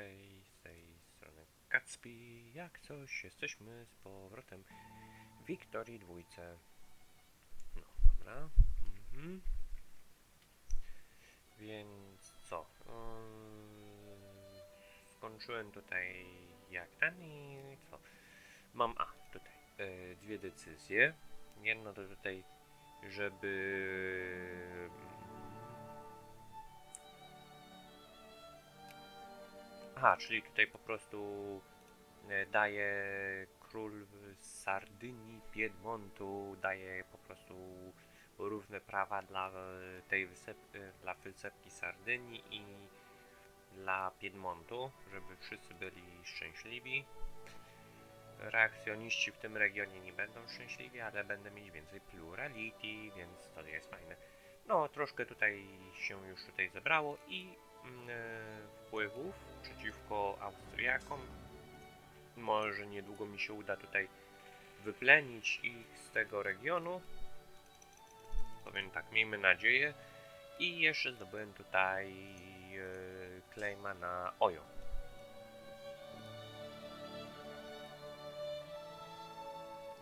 hej, z tej strony Kacpi. Jak coś, jesteśmy z powrotem w Wiktorii dwójce. No, dobra. Mhm. Więc co? Ym, skończyłem tutaj jak ten i co? Mam, a, tutaj, e, dwie decyzje. Jedno to tutaj, żeby... Aha, czyli tutaj po prostu e, daje król Sardynii, Piedmontu, daje po prostu równe prawa dla tej wysep, e, dla wysepki Sardynii i dla Piedmontu, żeby wszyscy byli szczęśliwi. Reakcjoniści w tym regionie nie będą szczęśliwi, ale będę mieć więcej plurality, więc to jest fajne. No, troszkę tutaj się już tutaj zebrało i e, wpływów przeciwko Austriakom. Może niedługo mi się uda tutaj wyplenić ich z tego regionu. Powiem tak, miejmy nadzieję. I jeszcze zdobyłem tutaj e, claima na Ojo.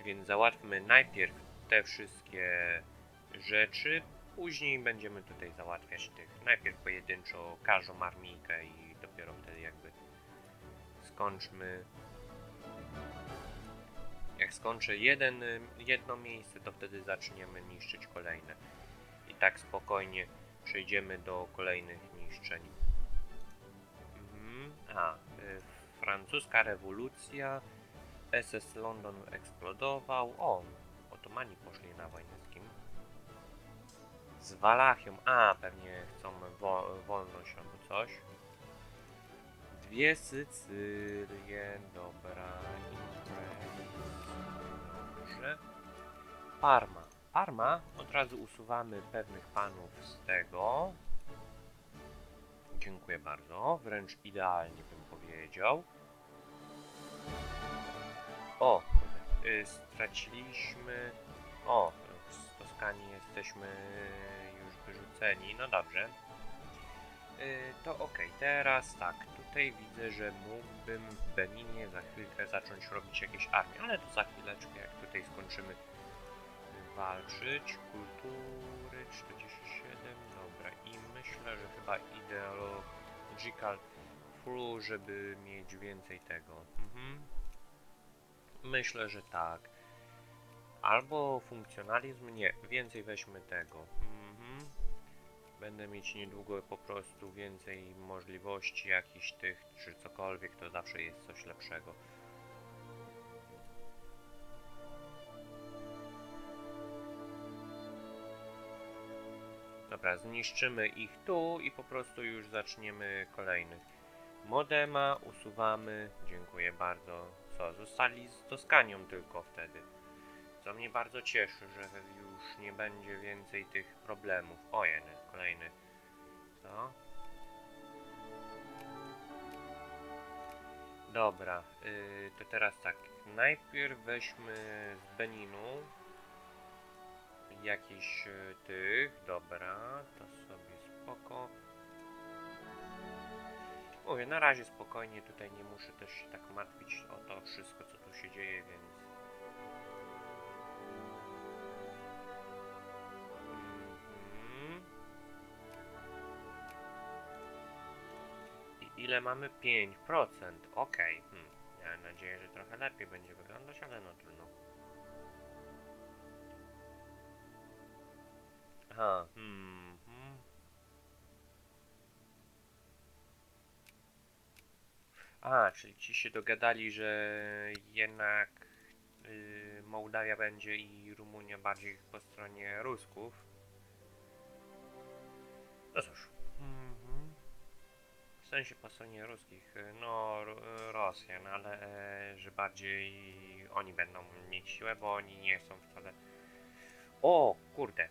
Więc załatwmy najpierw te wszystkie rzeczy, później będziemy tutaj załatwiać tych. Najpierw pojedynczo każdą armijkę i dopiero wtedy jakby skończmy. Jak skończę jeden, jedno miejsce, to wtedy zaczniemy niszczyć kolejne. I tak spokojnie przejdziemy do kolejnych niszczeń. Mhm. A, y, francuska rewolucja. SS London eksplodował. O, Otomani poszli na wojnę z kim? Z Walachią. A, pewnie chcą wo wolność albo coś. Dwie Sycylie. Dobra. Dobrze. Parma. Parma. Od razu usuwamy pewnych panów z tego. Dziękuję bardzo. Wręcz idealnie bym powiedział. O, y, straciliśmy. O, w Toskanii jesteśmy już wyrzuceni. No dobrze. Y, to ok, teraz tak. Tutaj widzę, że mógłbym w Beninie za chwilkę zacząć robić jakieś armie, ale to za chwileczkę, jak tutaj skończymy walczyć. Kultury 47, dobra. I myślę, że chyba ideological flu, żeby mieć więcej tego. Mhm. Myślę, że tak. Albo funkcjonalizm? Nie, więcej weźmy tego. Będę mieć niedługo po prostu więcej możliwości jakichś tych, czy cokolwiek, to zawsze jest coś lepszego. Dobra, zniszczymy ich tu i po prostu już zaczniemy kolejnych. Modema usuwamy, dziękuję bardzo. Co, zostali z Toskanią tylko wtedy. Co mnie bardzo cieszy, że już nie będzie więcej tych problemów. O, jeden, kolejny. Co? Dobra, yy, to teraz tak. Najpierw weźmy z Beninu jakiś y, tych. Dobra, to sobie spoko. Mówię, na razie spokojnie, tutaj nie muszę też się tak martwić o to wszystko, co tu się dzieje, więc... ile mamy? 5%. Okej. Hmm. Miałem nadzieję, że trochę lepiej będzie wyglądać, ale no trudno. Aha. Hmm. hmm. A, czyli ci się dogadali, że jednak y, Mołdawia będzie i Rumunia bardziej po stronie Rusków. No cóż. Mhm. W sensie po stronie ruskich, y, no Ro- Rosjan, ale e, że bardziej oni będą mieć siłę, bo oni nie są wcale... O, kurde.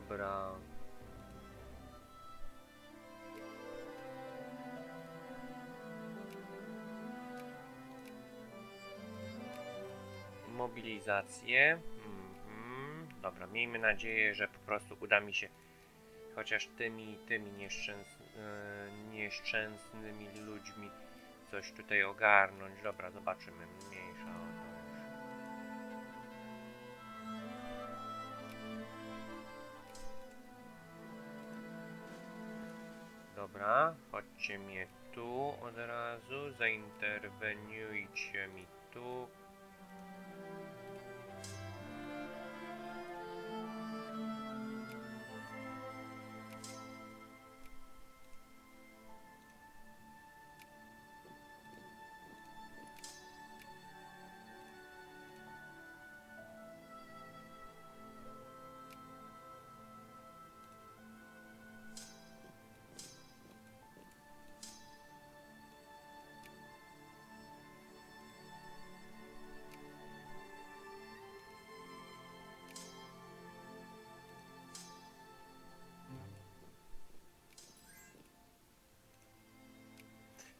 Dobra. Mobilizację. Mhm. Dobra, miejmy nadzieję, że po prostu uda mi się chociaż tymi, tymi nieszczęs, e, nieszczęsnymi ludźmi coś tutaj ogarnąć. Dobra, zobaczymy. Dobra, chodźcie mnie tu od razu, zainterweniujcie mi tu.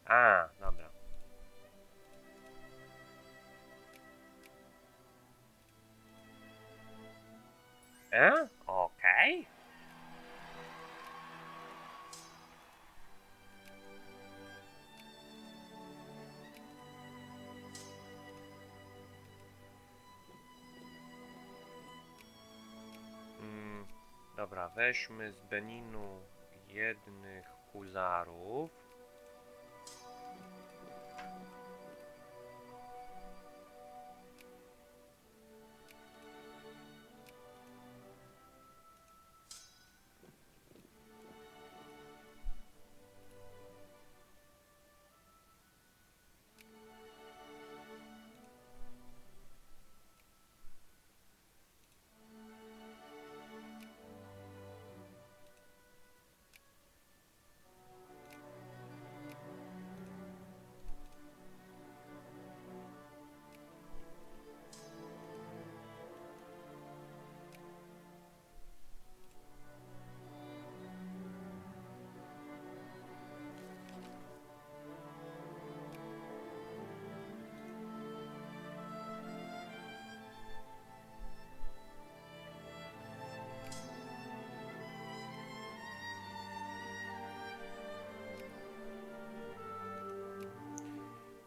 A, dobra. E? Okej. Mm, dobra, weźmy z Beninu jednych huzarów.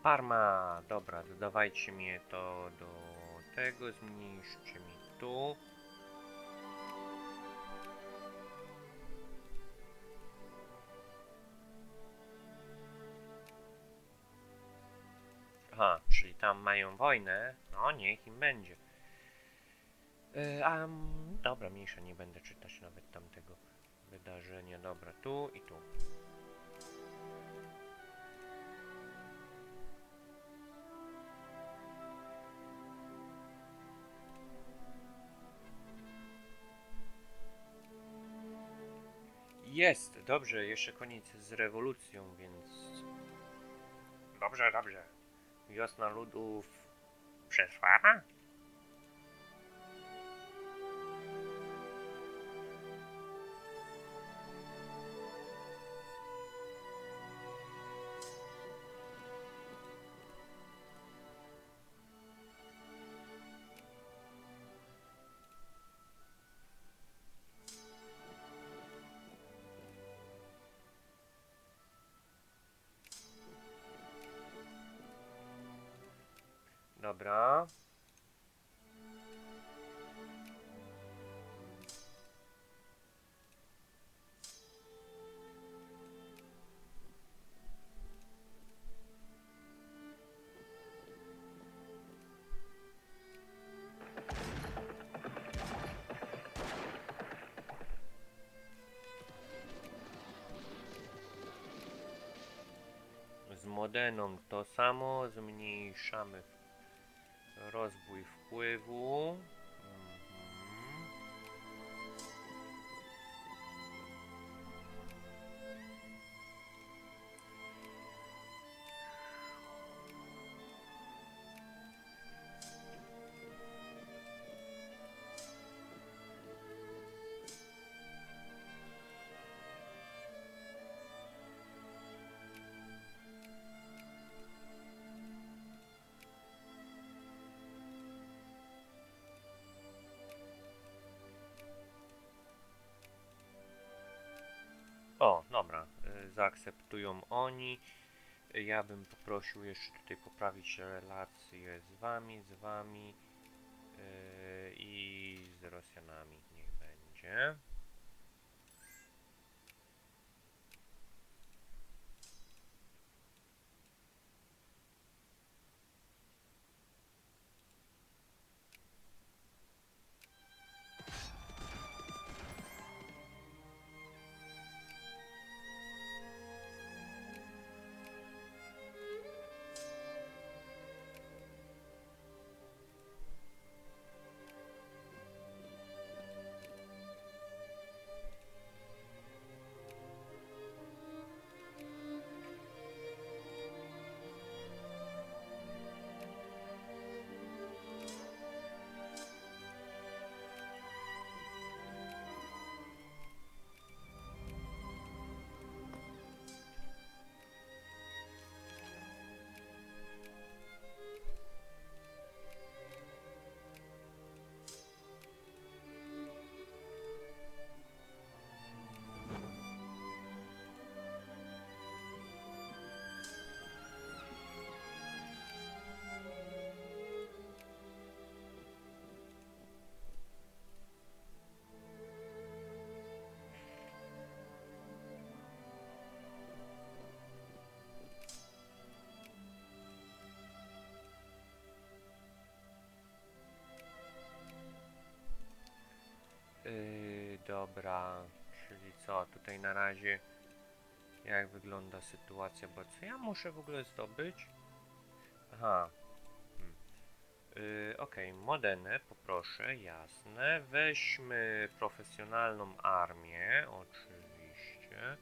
Parma, dobra, dodawajcie mnie to do tego, zmniejszcie mi tu. Aha, czyli tam mają wojnę. No, niech im będzie. Yy, dobra, mniejsza, nie będę czytać nawet tamtego wydarzenia. Dobra, tu i tu. Jest, dobrze, jeszcze koniec z rewolucją, więc... Dobrze, dobrze. Wiosna ludów przetrwana? Dobra. Z Modeną to samo, zmniejszamy rozbój wpływu O, dobra, y, zaakceptują oni. Ja bym poprosił jeszcze tutaj poprawić relacje z wami, z wami y, i z Rosjanami. Niech będzie. Dobra, czyli co, tutaj na razie jak wygląda sytuacja, bo co ja muszę w ogóle zdobyć? Aha. Hmm. Yy, Okej, Modenę poproszę, jasne. Weźmy profesjonalną armię, oczywiście.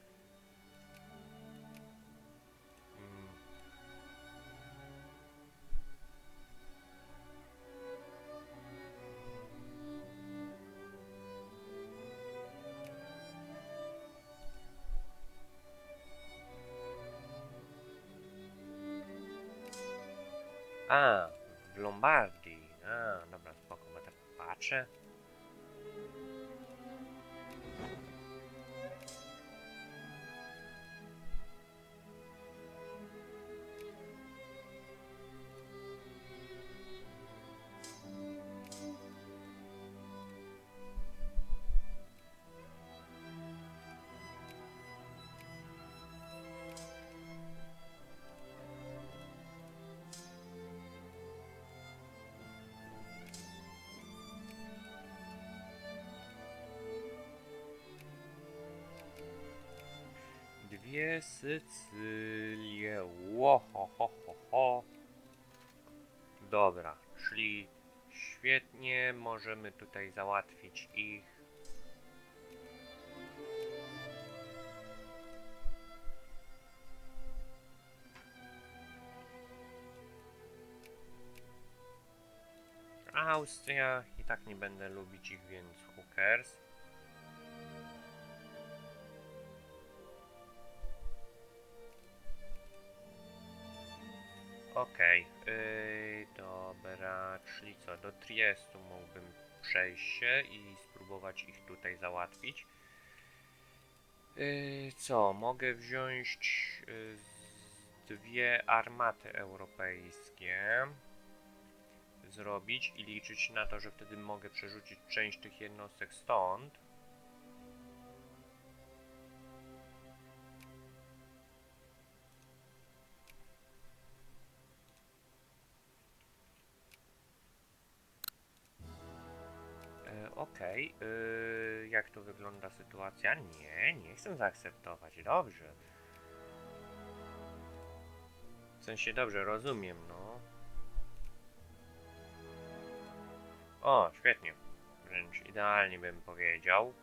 A, w Lombardii. A, dobra, spoko, bo Sycylie. Ło, ho, ho, ho, ho. Dobra, szli świetnie. Możemy tutaj załatwić ich. Austria i tak nie będę lubić ich, więc hookers. Okej, yy, dobra, czyli co, do Triestu mógłbym przejść się i spróbować ich tutaj załatwić. Yy, co, mogę wziąć yy, dwie armaty europejskie, zrobić i liczyć na to, że wtedy mogę przerzucić część tych jednostek stąd. Okej, yy, jak to wygląda sytuacja? Nie, nie chcę zaakceptować. Dobrze. W sensie dobrze, rozumiem, no. O, świetnie. Wręcz idealnie bym powiedział.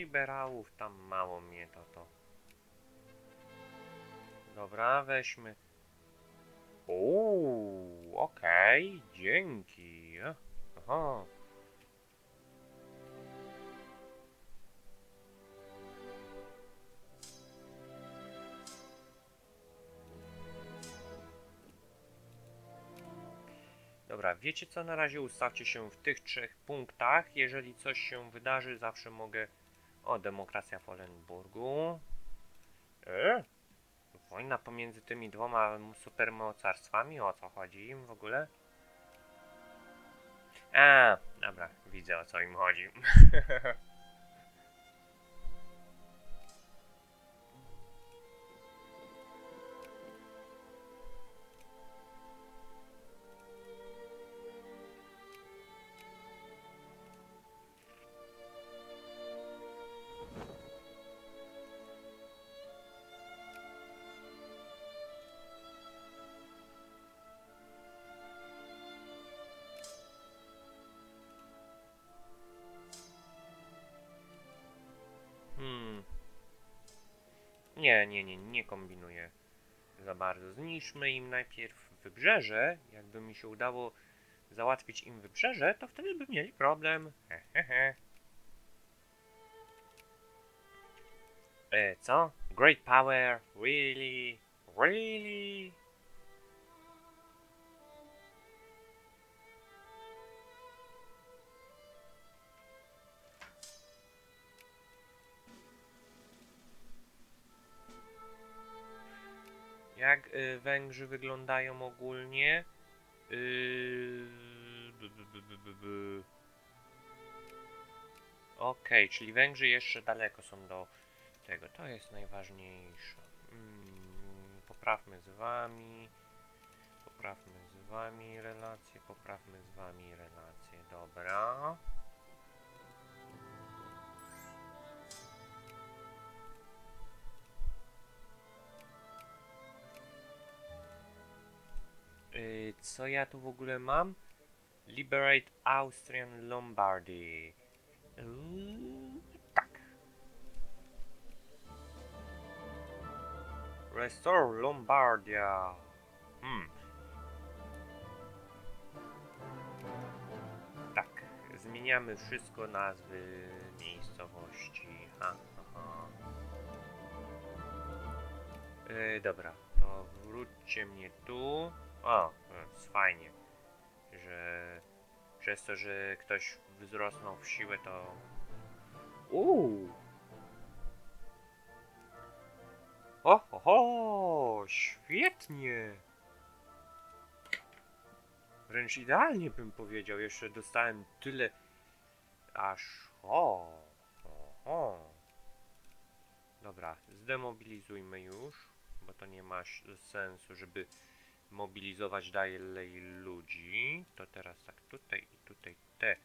liberałów tam mało mnie to to. Dobra, weźmy. Uuu, okej, okay, dzięki. Aha. Dobra, wiecie co, na razie ustawcie się w tych trzech punktach. Jeżeli coś się wydarzy, zawsze mogę o, demokracja w Olenburgu. E? Wojna pomiędzy tymi dwoma supermocarstwami? O co chodzi im w ogóle? A, dobra, widzę o co im chodzi. Nie, nie, nie, nie kombinuję za bardzo. Zniszczmy im najpierw wybrzeże. Jakby mi się udało załatwić im wybrzeże, to wtedy by mieli problem. Hehehe. E, co? Great power? Really? Really? Jak y, Węgrzy wyglądają ogólnie? By. Okej, czyli Węgrzy jeszcze daleko są do tego. To jest najważniejsze. Mm, poprawmy z wami. Poprawmy z wami relacje. Poprawmy z wami relacje. Dobra. Co ja tu w ogóle mam? Liberate Austrian Lombardy. Yy, tak. Restore Lombardia. Hmm. Tak. Zmieniamy wszystko nazwy miejscowości. Ha. Yy, dobra, to wróćcie mnie tu. O, jest fajnie, że przez to, że ktoś wzrosnął w siłę, to... Uuu! O, ho, ho, świetnie! Wręcz idealnie bym powiedział, jeszcze dostałem tyle... Aż... O, oho. Dobra, zdemobilizujmy już, bo to nie ma sensu, żeby mobilizować dalej ludzi. To teraz tak tutaj i tutaj te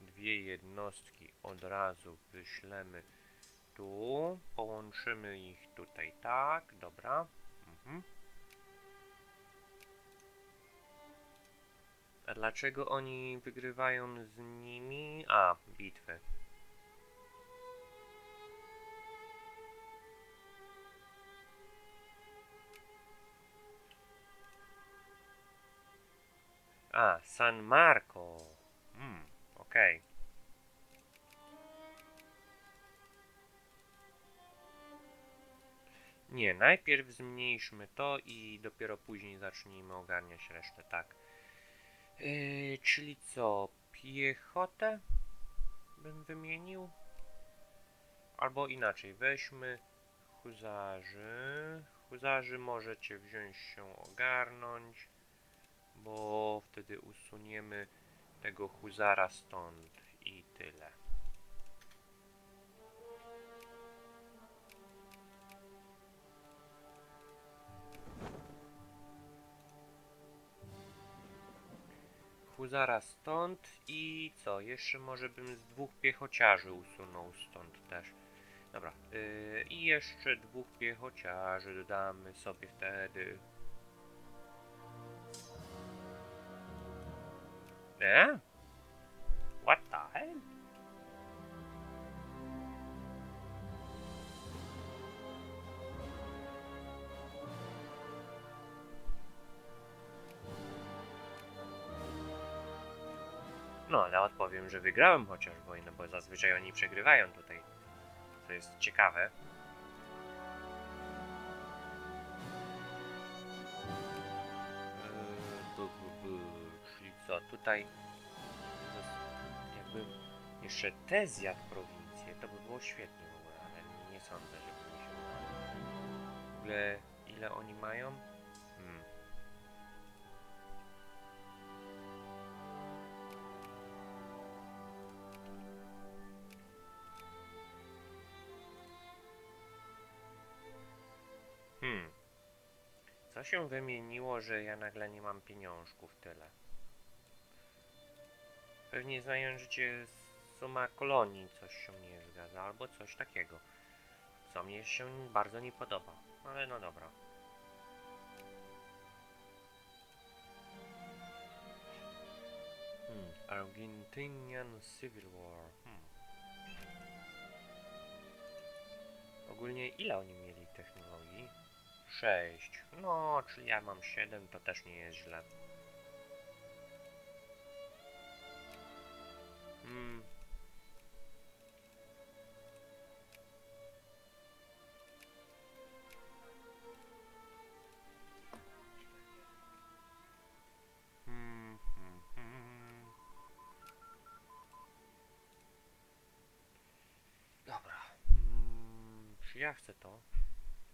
dwie jednostki od razu wyślemy tu. Połączymy ich tutaj tak, dobra. Mhm. A dlaczego oni wygrywają z nimi? A, bitwy. A, San Marco. Hmm, okej. Nie, najpierw zmniejszmy to i dopiero później zacznijmy ogarniać resztę, tak. Yy, czyli co, piechotę bym wymienił? Albo inaczej, weźmy huzarzy. Huzarzy możecie wziąć się ogarnąć bo wtedy usuniemy tego huzara stąd i tyle. Huzara stąd i co? Jeszcze może bym z dwóch piechociarzy usunął stąd też. Dobra, yy, i jeszcze dwóch piechociarzy dodamy sobie wtedy. Nie? What the hell? No, ale odpowiem, że wygrałem chociaż wojnę, bo zazwyczaj oni przegrywają tutaj. Co jest ciekawe. Tutaj jakby jeszcze te zjadł prowincję, to by było świetnie w ogóle, ale nie sądzę, żeby mi się udało. W ogóle ile oni mają? Hmm. Hmm. Co się wymieniło, że ja nagle nie mam pieniążków tyle? Pewnie znając życie suma kolonii coś się nie zgadza, albo coś takiego. Co mnie się bardzo nie podoba. Ale no dobra. Hmm. Argentinian Civil War. Hmm. Ogólnie ile oni mieli technologii? 6. No, czyli ja mam 7, to też nie jest źle. Dobra. Hmm, czy ja chcę to?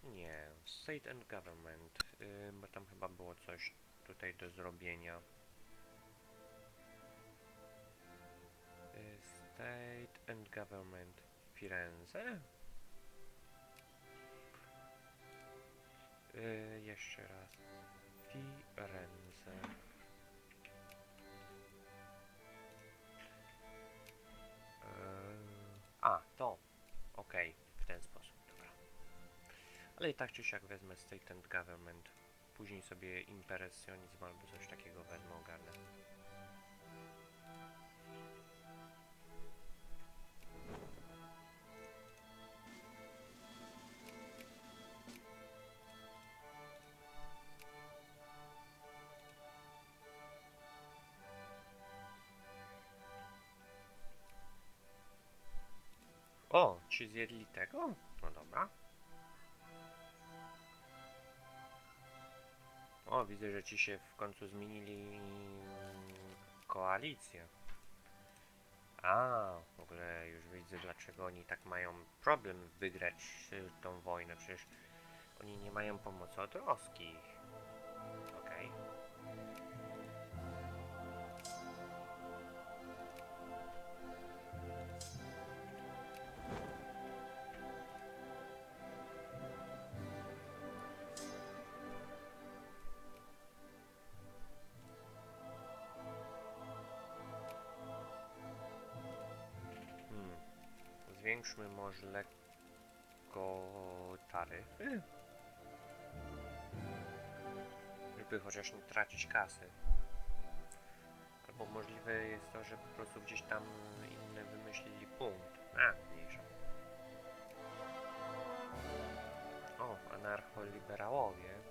Nie. State and government. Yy, bo tam chyba było coś tutaj do zrobienia. State and government. Firenze? Yy, jeszcze raz. Firenze. Yy, a, to. Okej, w ten sposób, dobra. Ale i tak czy siak wezmę State and Government. Później sobie impresjonizm albo coś takiego wezmę, ogarnę. O, ci zjedli tego? No dobra. O, widzę, że ci się w końcu zmienili koalicję. A, w ogóle już widzę, dlaczego oni tak mają problem wygrać y, tą wojnę. Przecież oni nie mają pomocy od Roskich. Zwiększmy może lekko taryfy. Żeby chociaż nie tracić kasy. Albo możliwe jest to, że po prostu gdzieś tam inne wymyślili punkt. A, mniejsza. O, anarcholiberałowie.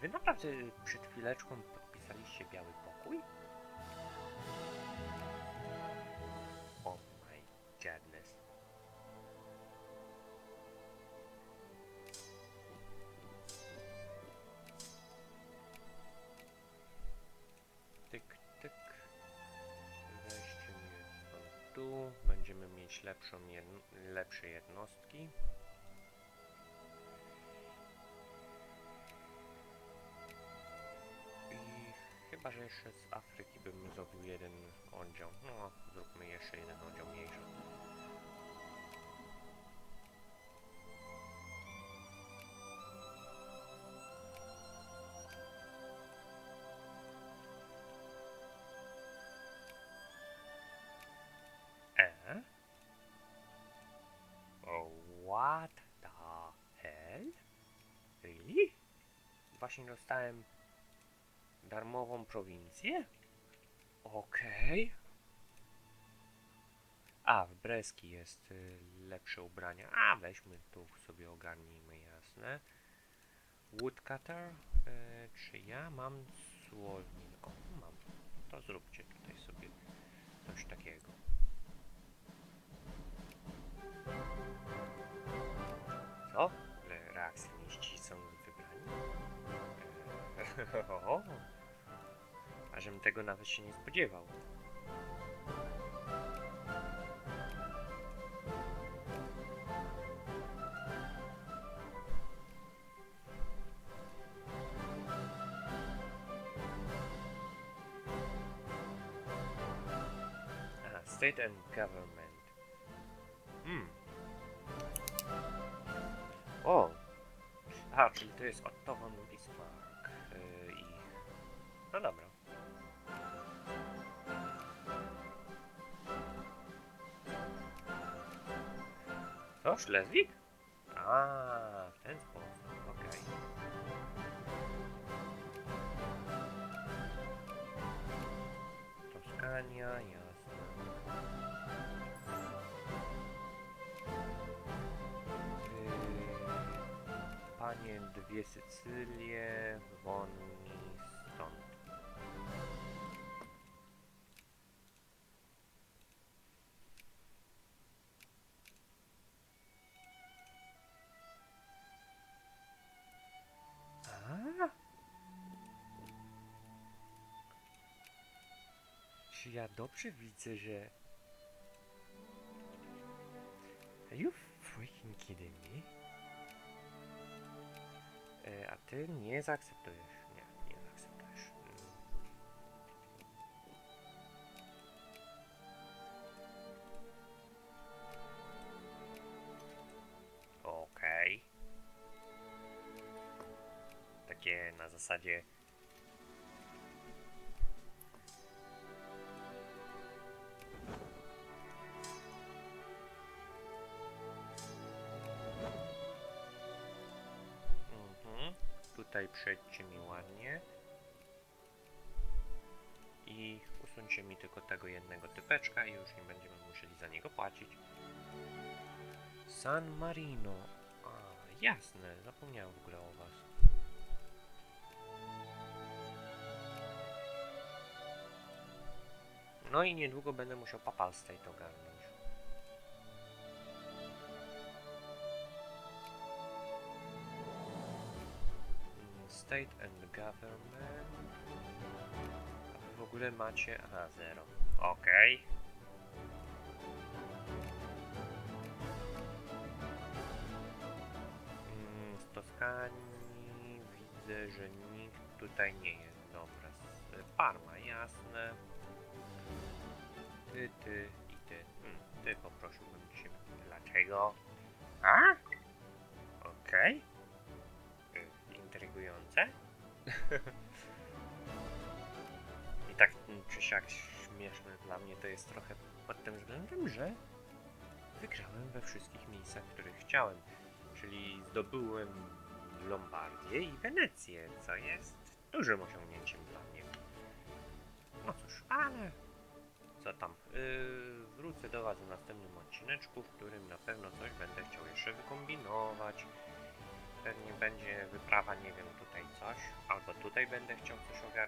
Wy naprawdę przed chwileczką podpisaliście biały pokój? Oh my goodness. Tyk, tyk. Weźcie mnie tu. Będziemy mieć lepszą jedno, lepsze jednostki. Chyba, że jeszcze z Afryki bym zrobił jeden oddział. No, zróbmy jeszcze jeden oddział mniejszy. E? Oh, what the hell? Really? Właśnie dostałem darmową prowincję? Okej. A, w Breski jest y, lepsze ubrania. A, weźmy tu sobie ogarnijmy, jasne. Woodcutter. E, czy ja mam słownik? O, mam. To zróbcie tutaj sobie tego nawet się nie spodziewał. Aha, state and government. Hmm. O! A, czyli to jest Otto von Co? Szlezwik? A, w ten sposób, okej. Toskania, jasne. Yy, Panie dwie Sycylie, wonni Czy ja dobrze widzę, że... Are you freaking kidding me? E, a ty nie zaakceptujesz. Nie, nie zaakceptujesz. Mm. Okej. Takie na zasadzie... przejdźcie mi ładnie. I usuńcie mi tylko tego jednego typeczka i już nie będziemy musieli za niego płacić. San Marino. A, jasne, zapomniałem w ogóle o was. No i niedługo będę musiał Papal State ogarnąć. State and Government. A wy w ogóle macie... Aha, zero. Okej. Mm, Z Toskanii widzę, że nikt tutaj nie jest. Dobra. Parma, jasne. Ty, ty i ty. Hmm, ty poprosiłbym cię. Dlaczego? A? Okej. Y, I tak czy siak śmieszne dla mnie to jest trochę pod tym względem, że wygrałem we wszystkich miejscach, których chciałem. Czyli zdobyłem Lombardię i Wenecję, co jest dużym osiągnięciem dla mnie. No cóż, ale co tam? Yy, wrócę do Was w następnym odcineczku, w którym na pewno coś będę chciał jeszcze wykombinować. Pewnie będzie wyprawa, nie wiem, tutaj coś, albo tutaj będę chciał coś ogarnąć.